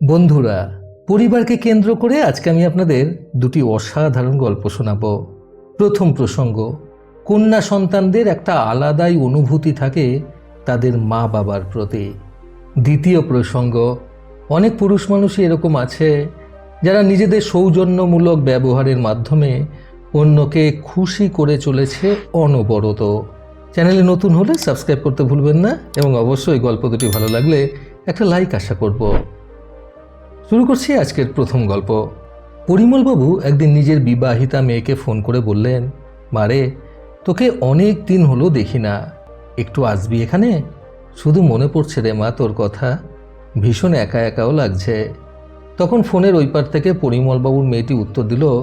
বন্ধুরা, পরিবারকে কেন্দ্র করে আজকে আমি আপনাদের দুটি অসাধারণ গল্প শোনাব। প্রথম প্রসঙ্গ, কন্যা সন্তানদের একটা আলাদাই অনুভূতি থাকে তাদের মা বাবার প্রতি। দ্বিতীয় প্রসঙ্গ, অনেক পুরুষ মানুষই এরকম আছে যারা নিজেদের সৌজন্যমূলক ব্যবহারের মাধ্যমে অন্যকে খুশি করে চলেছে অনবরত। চ্যানেলে নতুন হলে সাবস্ক্রাইব করতে ভুলবেন না এবং অবশ্যই গল্প দুটি ভালো লাগলে একটা লাইক আশা করব। শুরু করছি আজকের প্রথম গল্প। পরিমলবাবু একদিন নিজের বিবাহিতা মেয়েকে ফোন করে বললেন মারে তোকে অনেক দিন হলো দেখি না। একটু আসবি এখানে? শুধু মনে পড়ছে রে মা তোর কথা। ভীষণ একা একাও লাগছে। তখন ফোনের ওই পার থেকে পরিমলবাবুর মেয়েটি উত্তর দিল,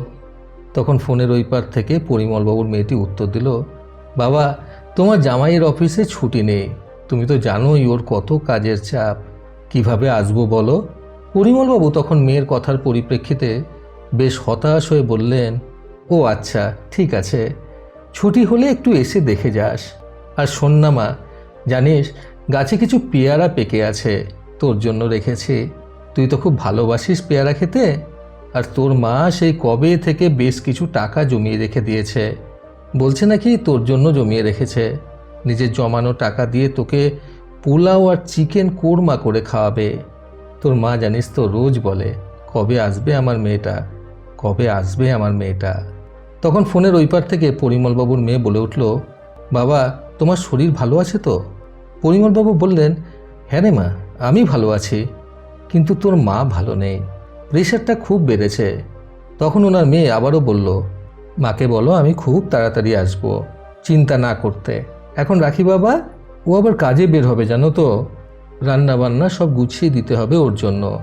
তখন ফোনের ওই পার থেকে পরিমলবাবুর মেয়েটি উত্তর দিল, বাবা, তোমার জামাইয়ের অফিসে ছুটি নেই। তুমি তো জানোই ওর কত কাজের চাপ। কীভাবে আসব বলো? পরিমলবাবু তখন মেয়ের কথার পরিপ্রেক্ষিতে বেশ হতাশ হয়ে বললেন, ও আচ্ছা ঠিক আছে। ছুটি হলে একটু এসে দেখে যাস। আর শোন না মা, জানিস, গাছে কিছু পেয়ারা পেকে আছে, তোর জন্য রেখেছি। তুই তো খুব ভালোবাসিস পেয়ারা খেতে। আর তোর মা সেই কবে থেকে বেশ কিছু টাকা জমিয়ে রেখে দিয়েছে। বলছে নাকি তোর জন্য জমিয়ে রেখেছে। নিজের জমানো টাকা দিয়ে তোকে পোলাও আর চিকেন কোরমা করে খাওয়াবে। তোর মা জানিস তো রোজ বলে, কবে আসবে আমার মেয়েটা? কবে আসবে আমার মেয়েটা? তখন ফোনের ওই পার থেকে পরিমলবাবুর মেয়ে বলে উঠল, বাবা, তোমার শরীর ভালো আছে তো? পরিমলবাবু বললেন হ্যাঁ রে মা, আমি ভালো আছি, কিন্তু তোর মা ভালো নেই। প্রেশারটা খুব বেড়েছে। তখন ওনার মেয়ে আবারও বলল, মাকে বলো আমি খুব তাড়াতাড়ি আসব, চিন্তা না করতে। এখন রাখি বাবা, ও আবার কাজে বের হবে জানো তো? রান্না বান্না সব গুছিয়ে দিতে হবে ওর জন্য।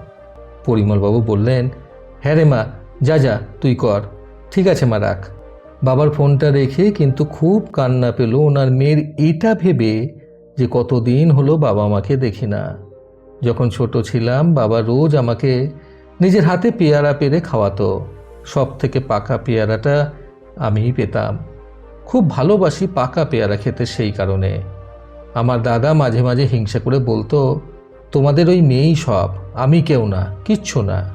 পরিমলবাবু বললেন হ্যাঁ রে মা, যা যা, তুই কর। ঠিক আছে মা, রাখ। বাবার ফোনটা রেখে কিন্তু খুব কান্না পেল ওনার মেয়ের এটা ভেবে যে কতদিন হলো বাবা মাকে দেখি না। যখন ছোট ছিলাম, বাবা রোজ আমাকে নিজের হাতে পেয়ারা পেরে খাওয়াতো। সব থেকে পাকা পেয়ারাটা আমিই পেতাম। খুব ভালোবাসি পাকা পেয়ারা খেতে সেই কারণে। আমার দাদা মাঝে মাঝে হিংসা করে বলতো, তোমাদের ওই মেয়েই সব, আমি কেউ না, কিচ্ছু না।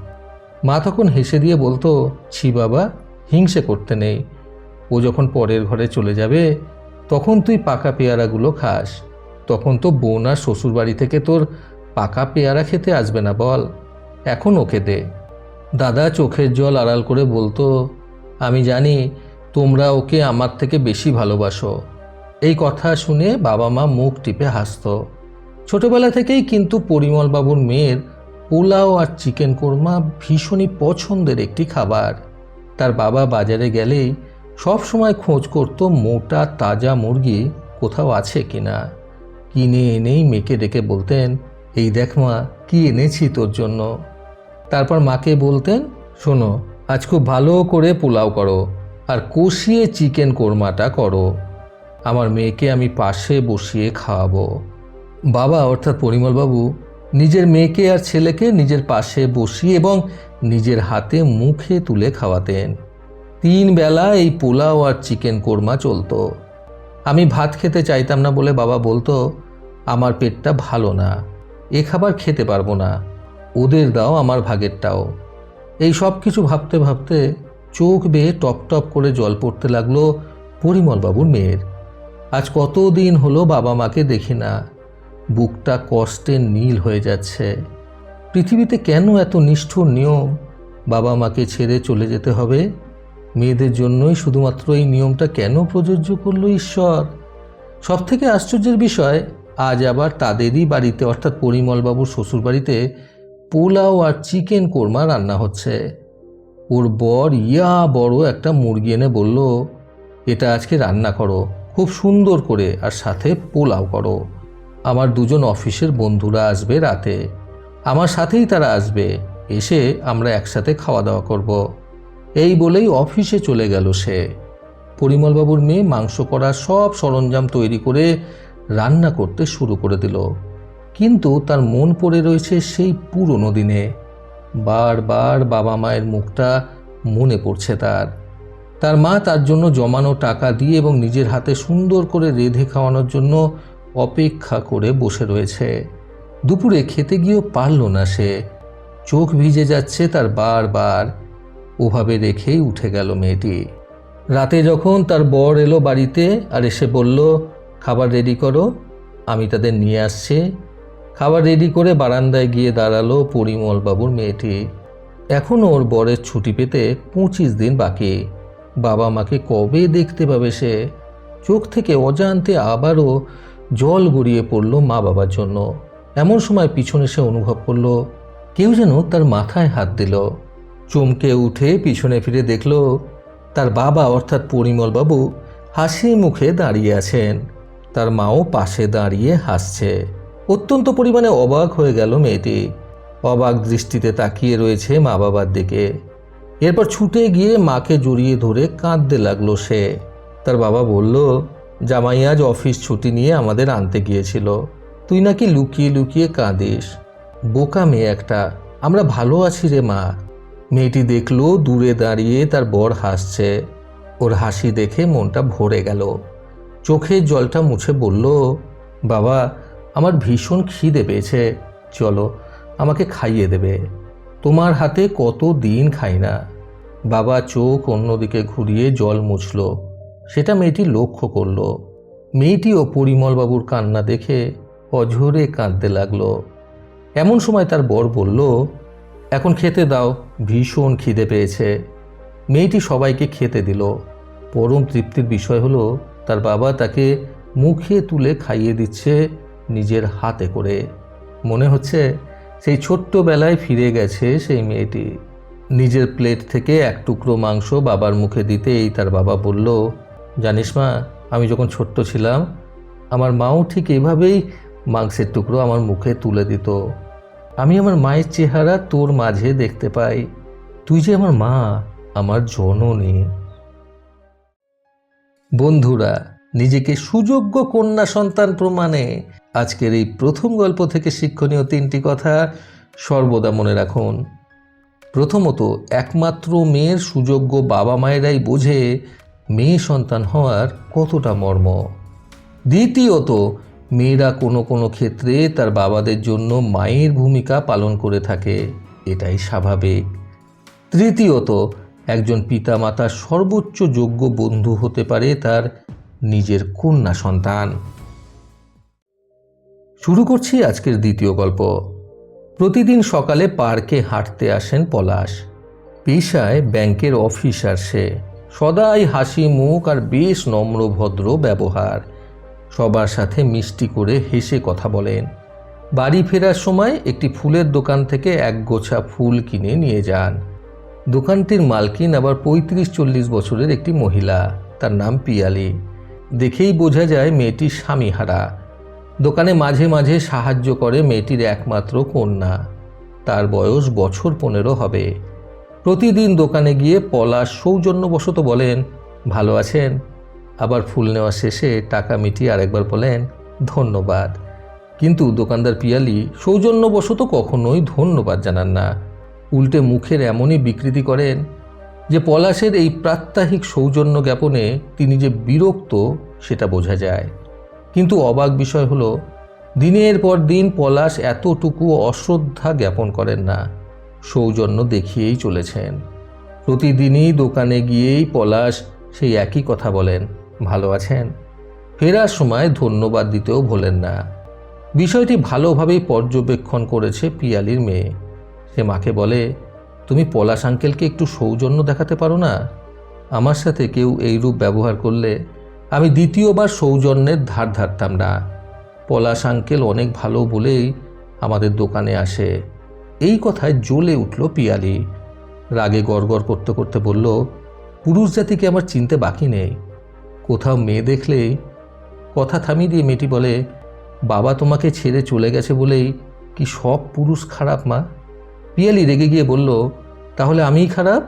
মা তখন হেসে দিয়ে বলতো, ছি বাবা, হিংসে করতে নেই। ও যখন পরের ঘরে চলে যাবে, তখন তুই পাকা পেয়ারাগুলো খাস। তখন তো বোন আর শ্বশুর বাড়ি থেকে তোর পাকা পেয়ারা খেতে আসবে না বল, এখন ওকে দে। দাদা চোখের জল আড়াল করে বলতো, আমি জানি তোমরা ওকে আমার থেকে বেশি ভালোবাসো। এই কথা শুনে বাবা মা মুখ টিপে হাসত। ছোটবেলা থেকেই কিন্তু পরিমলবাবুর মেয়ের পোলাও আর চিকেন কোরমা ভীষণই পছন্দের একটি খাবার। তার বাবা বাজারে গেলেই সব সময় খোঁজ করত মোটা, তাজা মুরগি কোথাও আছে কিনা। কিনে এনেই মেয়েকে ডেকে বলতেন, এই দেখ মা, কি এনেছি তোর জন্য? তারপর মাকে বলতেন, শোনো, আজ খুব ভালো করে পোলাও করো আর কষিয়ে চিকেন কোরমাটা করো। আমার মেয়েকে আমি পাশে বসিয়ে খাওয়াবো। বাবা, অর্থাৎ পরিমলবাবু, নিজের মেয়েকে আর ছেলেকে নিজের পাশে বসিয়ে এবং নিজের হাতে মুখে তুলে খাওয়াতেন। তিন বেলা এই পোলাও আর চিকেন কোরমা চলতো। আমি ভাত খেতে চাইতাম না বলে বাবা বলতো, আমার পেটটা ভালো না, এ খাবার খেতে পারব না, ওদের দাও আমার ভাগেরটাও। এই সব কিছু ভাবতে ভাবতে চোখ বেয়ে টপ টপ করে জল পড়তে লাগল পরিমলবাবুর মেয়ের। আজ কতদিন হলো বাবা মাকে দেখি না। বুকটা কষ্টে নীল হয়ে যাচ্ছে। পৃথিবীতে কেন এত নিষ্ঠুর নিয়ম? বাবা মাকে ছেড়ে চলে যেতে হবে? মেয়েদের জন্যই শুধুমাত্র এই নিয়মটা কেন প্রযোজ্য করল ঈশ্বর? সব থেকে আশ্চর্যের বিষয়, আজ আবার তাদেরই বাড়িতে, অর্থাৎ পরিমলবাবুর শ্বশুর বাড়িতে পোলাও আর চিকেন কোরমা রান্না হচ্ছে। ওর বর ইয়া বড় একটা মুরগি এনে বলল, এটা আজকে রান্না করো। খুব সুন্দর করে আর সাথে পোলাও করো। আমার দুজন অফিসের বন্ধুরা আসবে রাতে। আমার সাথেই তারা আসবে। এসে আমরা একসাথে খাওয়া দাওয়া করব। এই বলেই অফিসে চলে গেল সে। পরিমলবাবুর মেয়ে মাংস করার সব সরঞ্জাম তৈরি করে রান্না করতে শুরু করে দিল। কিন্তু তার মন পড়ে রয়েছে সেই পুরনো দিনে। বারবার বাবা মায়ের মুখটা মনে পড়ছে তার। তার মা তার জন্য জমানো টাকা দিয়ে এবং নিজের হাতে সুন্দর করে রেঁধে খাওয়ানোর জন্য অপেক্ষা করে বসে রয়েছে। দুপুরে খেতে গিয়েও পারল না সে। চোখ ভিজে যাচ্ছে তার বারবার। ওভাবে রেখেই উঠে গেল মেয়েটি। রাতে যখন তার বর এলো বাড়িতে আর এসে বলল, খাবার রেডি করো, আমি তাদের নিয়ে আসছি। খাবার রেডি করে বারান্দায় গিয়ে দাঁড়াল পরিমলবাবুর মেয়েটি। এখনও ওর বরের ছুটি পেতে পঁচিশ দিন বাকি। বাবা মাকে কবে দেখতে পাবে সে? চোখ থেকে অজান্তে আবারও জল গড়িয়ে পড়ল মা বাবার জন্য। এমন সময় পিছনে সে অনুভব করল, কেউ যেন তার মাথায় হাত দিল। চমকে উঠে পিছনে ফিরে দেখল, তার বাবা অর্থাৎ পরিমলবাবু হাসি মুখে দাঁড়িয়ে আছেন। তার মাও পাশে দাঁড়িয়ে হাসছে। অত্যন্ত পরিমাণে অবাক হয়ে গেল মেয়েটি। অবাক দৃষ্টিতে তাকিয়ে রয়েছে মা বাবার দিকে। এরপর ছুটে গিয়ে মাকে জড়িয়ে ধরে কাঁদতে লাগল সে। তার বাবা বলল, জামাই আজ অফিস ছুটি নিয়ে আমাদের আনতে গিয়েছিল। তুই নাকি লুকিয়ে লুকিয়ে কাঁদিস। বোকা মেয়ে একটা, আমরা ভালো আছি রে মা। মেয়েটি দেখল, দূরে দাঁড়িয়ে তার বর হাসছে। ওর হাসি দেখে মনটা ভরে গেল। চোখের জলটা মুছে বলল, বাবা, আমার ভীষণ খিদে পেয়েছে। চলো, আমাকে খাইয়ে দেবে। তোমার হাতে কত দিন খাই না। বাবা চোখ অন্যদিকে ঘুরিয়ে জল মুছল। সেটা মেয়েটি লক্ষ্য করল। মেয়েটিও পরিমলবাবুর কান্না দেখে অঝরে কাঁদতে লাগল। এমন সময় তার বর বলল, এখন খেতে দাও, ভীষণ খিদে পেয়েছে। মেয়েটি সবাইকে খেতে দিল। পরম তৃপ্তির বিষয় হলো, তার বাবা তাকে মুখে তুলে খাইয়ে দিচ্ছে নিজের হাতে করে। মনে হচ্ছে সেই ছোট্টবেলায় ফিরে গেছে সেই মেয়েটি। নিজের প্লেট থেকে এক টুকরো মাংস বাবার মুখে দিতেই তার বাবা বলল, জানিস মা, আমি যখন ছোট্ট ছিলাম, আমার মাও ঠিক এভাবেই মাংসের টুকরো আমার মুখে তুলে দিত। আমি আমার মায়ের চেহারা তোর মাঝে দেখতে পাই। তুই যে আমার মা, আমার জননী। বন্ধুরা, নিজেকে সুযোগ্য কন্যা সন্তান প্রমাণে আজকের এই প্রথম গল্প থেকে শিক্ষণীয় তিনটি কথা সর্বদা মনে রাখুন। প্রথমত, একমাত্র মেয়ের সুযোগ্য বাবা মায়েরাই বোঝে মেয়ে সন্তান হওয়ার কতটা মর্ম। দ্বিতীয়ত, মেয়েরা কোনো কোনো ক্ষেত্রে তার বাবাদের জন্য মায়ের ভূমিকা পালন করে থাকে, এটাই স্বাভাবিক। তৃতীয়ত, একজন পিতামাতার সর্বোচ্চ যোগ্য বন্ধু হতে পারে তার নিজের কন্যা সন্তান। শুরু করছি আজকের দ্বিতীয় গল্প। প্রতিদিন সকালে পার্কে হাঁটতে আসেন পলাশ। পেশায় ব্যাংকের অফিসার সে। সদাই হাসি, মুখ আর বেশ নম্র, ভদ্র ব্যবহার। সবার সাথে মিষ্টি করে হেসে কথা বলেন। বাড়ি ফেরার সময় একটি ফুলের দোকান থেকে এক গোছা ফুল কিনে নিয়ে যান। দোকানটির মালকিন আবার পঁয়ত্রিশ চল্লিশ বছরের একটি মহিলা। তার নাম পিয়ালি। দেখেই বোঝা যায় মেয়েটি স্বামীহারা। দোকানে মাঝে মাঝে সাহায্য করে মেয়েটির একমাত্র কন্যা। তার বয়স বছর পনেরো হবে। প্রতিদিন দোকানে গিয়ে পলাশ সৌজন্যবশত বলেন, ভালো আছেন? আবার ফুল নেওয়া শেষে টাকা মিটিয়ে আরেকবার বলেন, ধন্যবাদ। কিন্তু দোকানদার পিয়ালি সৌজন্যবশত কখনোই ধন্যবাদ জানান না। উল্টে মুখের এমনই বিকৃতি করেন যে পলাশের এই প্রাত্যহিক সৌজন্য জ্ঞাপনে তিনি যে বিরক্ত, সেটা বোঝা যায়। কিন্তু অবাক বিষয় হলো, দিনের পর দিন পলাশ এতটুকু অশ্রদ্ধা জ্ঞাপন করেন না, সৌজন্য দেখিয়েই চলেছেন। প্রতিদিনই দোকানে গিয়েই পলাশ সেই একই কথা বলেন, ভালো আছেন? ফেরার সময় ধন্যবাদ দিতেও ভোলেন না। বিষয়টি ভালোভাবেই পর্যবেক্ষণ করেছে পিয়ালির মেয়ে। সে মাকে বলে, তুমি পলাশ আঙ্কেলকে একটু সৌজন্য দেখাতে পারো না? আমার সাথে কেউ এইরূপ ব্যবহার করলে আমি দ্বিতীয়বার সৌজন্যের ধার ধারতাম না। পলাশ আঙ্কেল অনেক ভালো বলেই আমাদের দোকানে আসে। এই কথায় জ্বলে উঠল পিয়ালি। রাগে গড়গড় করতে করতে বলল, পুরুষ জাতিকে আমার চিনতে বাকি নেই। কোথাও মেয়ে দেখলেই কথা থামিয়ে দিয়ে মেয়েটি বলে, বাবা তোমাকে ছেড়ে চলে গেছে বলেই কি সব পুরুষ খারাপ মা পিয়ালি রেগে গিয়ে বলল, তাহলে আমিই খারাপ?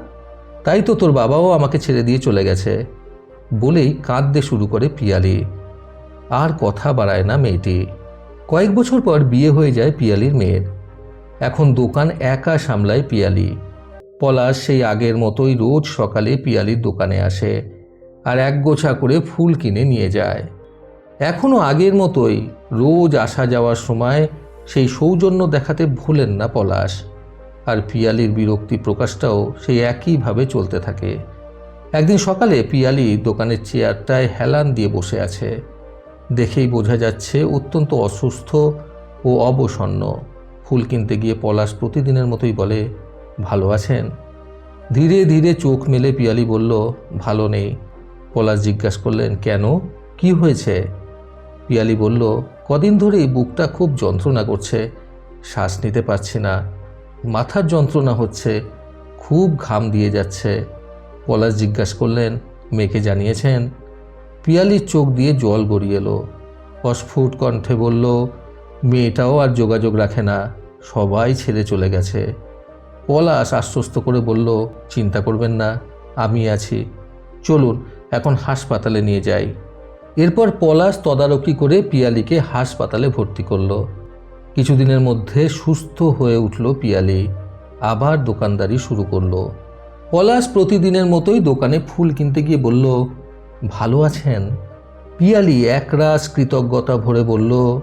তাই তো তোর বাবাও আমাকে ছেড়ে দিয়ে চলে গেছে। বলেই কাঁদতে শুরু করে পিয়ালি। আর কথা বাড়ায় না মেয়েটি। কয়েক বছর পর বিয়ে হয়ে যায় পিয়ালির মেয়ের। এখন দোকান একা সামলায় পিয়ালি। পলাশ সেই আগের মতোই রোজ সকালে পিয়ালির দোকানে আসে আর এক গোছা করে ফুল কিনে নিয়ে যায়। এখনও আগের মতোই রোজ আসা যাওয়ার সময় সেই সৌজন্য দেখাতে ভুলেন না পলাশ। আর পিয়ালির বিরক্তি প্রকাশটাও সেই একইভাবে চলতে থাকে। একদিন সকালে পিয়ালি দোকানের চেয়ারটায় হেলান দিয়ে বসে আছে। দেখেই বোঝা যাচ্ছে অত্যন্ত অসুস্থ ও অবসন্ন। ফুল কিনতে গিয়ে পলাশ প্রতিদিনের মতোই বলে, ভালো আছেন? ধীরে ধীরে চোখ মেলে পিয়ালি বলল, ভালো নেই। পলাশ জিজ্ঞাসা করলেন, কেন? কি হয়েছে? পিয়ালি বলল, কদিন ধরেই বুকটা খুব যন্ত্রণা করছে। শ্বাস নিতে পারছি না। মাথার যন্ত্রণা হচ্ছে। খুব ঘাম দিয়ে যাচ্ছে। পলাশ জিজ্ঞাসা করলেন, মেয়েকে জানিয়েছেন? পিয়ালির চোখ দিয়ে জল গড়িয়ে এলো। অস্ফুট কণ্ঠে বলল, মেয়েটাও আর যোগাযোগ রাখে না, সবাই ছেড়ে চলে গেছে। পলাশ আশ্বস্ত করে বলল, চিন্তা করবেন না, আমি আছি। চলুন, এখন হাসপাতালে নিয়ে যাই। এরপর পলাশ তদারকি করে পিয়ালিকে হাসপাতালে ভর্তি করল। কিছুদিনের মধ্যে সুস্থ হয়ে উঠল পিয়ালি। আবার দোকানদারি শুরু করল। পলাশ প্রতিদিনের মতোই দোকানে ফুল কিনতে গিয়ে বলল, ভালো আছেন? পিয়ালি একরাশ কৃতজ্ঞতা ভরে বলল,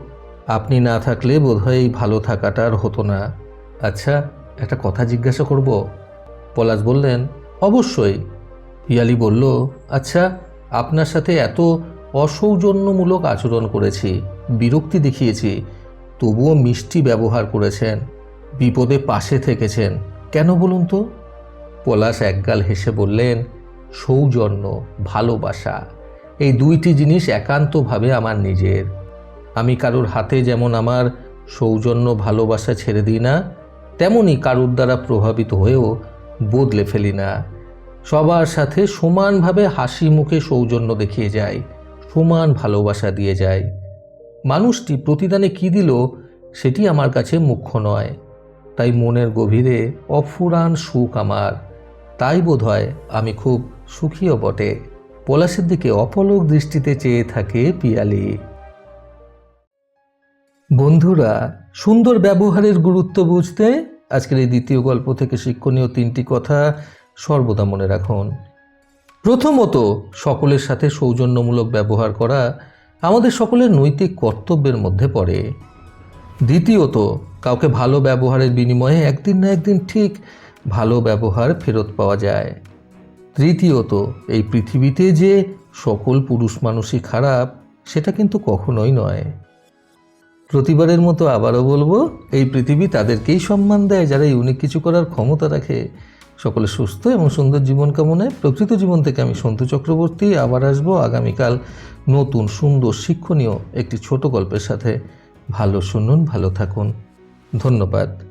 আপনি না থাকলে বোধহয় এই ভালো থাকাটা আর হতো না। আচ্ছা একটা কথা জিজ্ঞাসা করব? পলাশ বললেন, অবশ্যই। পিয়ালি বলল আচ্ছা আপনার সাথে এত অসৌজন্যমূলক আচরণ করেছি, বিরক্তি দেখিয়েছি, তবুও মিষ্টি ব্যবহার করেছেন, বিপদে পাশে থেকেছেন। কেন বলুন তো? পলাশ একগাল হেসে বললেন, সৌজন্য, ভালোবাসা, এই দুইটি জিনিস একান্তভাবে আমার নিজের। আমি কারোর হাতে যেমন আমার সৌজন্য ভালোবাসা ছেড়ে দিই না, তেমনি কারুর দ্বারা প্রভাবিত হয়েও বদলে ফেলি না। সবার সাথে সমানভাবে হাসি মুখে সৌজন্য দেখিয়ে যায়, সমান ভালোবাসা দিয়ে যায়। মানুষটি প্রতিদানে কি দিল সেটি আমার কাছে মুখ্য নয়। তাই মনের গভীরে অফুরান সুখ আমার। তাই বোধ হয় আমি খুব সুখীও বটে। পলাশের দিকে অপলক দৃষ্টিতে চেয়ে থাকে পিয়ালি। বন্ধুরা, সুন্দর ব্যবহারের গুরুত্ব বুঝতে আজকের এই দ্বিতীয় গল্প থেকে শিক্ষণীয় তিনটি কথা সর্বদা মনে রাখুন। প্রথমত, সকলের সাথে সৌজন্যমূলক ব্যবহার করা আমাদের সকলের নৈতিক কর্তব্যের মধ্যে পড়ে। দ্বিতীয়ত, কাউকে ভালো ব্যবহারের বিনিময়ে একদিন না একদিন ঠিক ভালো ব্যবহার ফেরত পাওয়া যায়। তৃতীয়ত, এই পৃথিবীতে যে সকল পুরুষ মানুষই খারাপ, সেটা কিন্তু কখনোই নয়। প্রতিবারের মতো আবারও বলব, এই পৃথিবী তাদেরকেই সম্মান দেয় যারা ইউনিক কিছু করার ক্ষমতা রাখে। সকলে সুস্থ এবং সুন্দর জীবন কামনায় প্রকৃত জীবন থেকে আমি সন্তু চক্রবর্তী আবার আসব আগামীকাল নতুন সুন্দর শিক্ষণীয় একটি ছোট গল্পের সাথে। ভালো শুনুন, ভালো থাকুন। ধন্যবাদ।